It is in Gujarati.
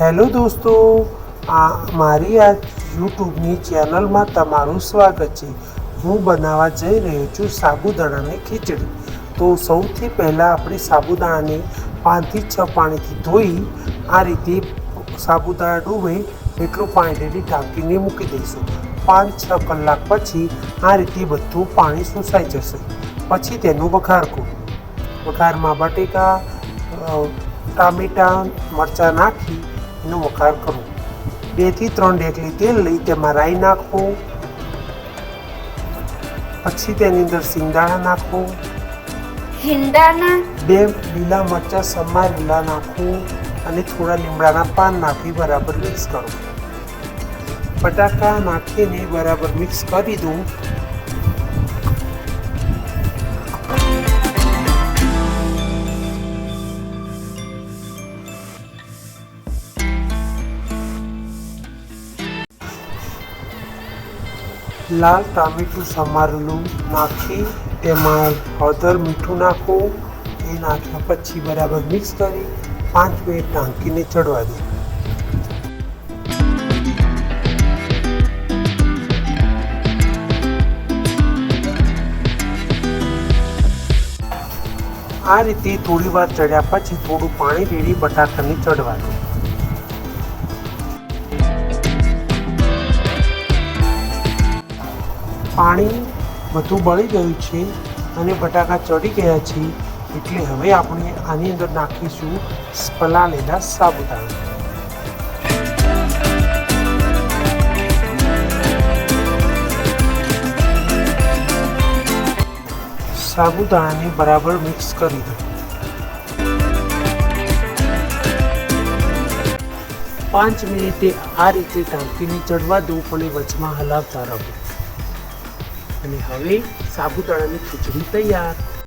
હેલો દોસ્તો, આ મારી આ યુટ્યુબની ચેનલમાં તમારું સ્વાગત છે. હું બનાવવા જઈ રહ્યો છું સાબુદાણાની ખીચડી. તો સૌથી પહેલાં આપણે સાબુદાણાને પાંચથી છ પાણીથી ધોઈ આ રીતે સાબુદાણા ડૂબે એટલું પાણી રેડી ઢાંકીને મૂકી દઈશું. પાંચ, છ કલાક પછી આ રીતે બધું પાણી સુસાઈ જશે. પછી તેનું વઘાર કરું વઘારમાં બટેકા ટામેટાં, મરચાં નાખી એનો વઘાર કરું. બેથી ત્રણ ઢેકલી તેલ લઈ તેમાં રાઈ નાખવું પછી તેની અંદર સિંગદાણા નાખવું હિંડાના બે લીલા મરચાં સમારેલા નાખવું અને થોડા લીમડાના પાન નાખી બરાબર મિક્સ કરો. બટાકા નાખીને બરાબર મિક્સ કરી દઉં. લાલ ટામેટું સમારેલું નાખી, તેમાં હળદર મીઠું નાખવું, એ નાખ્યા પછી બરાબર મિક્સ કરી પાંચ મિનિટ ઢાંકીને ચડવા દે આ રીતે થોડી વાર ચડ્યા પછી થોડું પાણી રેડી બટાકાને ચડવા દે પાણી બધું બળી ગયું છે અને બટાકા ચડી ગયા છે, એટલે હવે આપણે આની અંદર નાખીશું પલાળેલા સાબુદાણા. સાબુદાણાને બરાબર મિક્સ કરી દો પાંચ મિનિટે આ રીતે ટાંકીને ચડવા દો પણ વચમાં હલાવતા રહો. અને હવે સાબુદાણાની ખીચડી તૈયાર.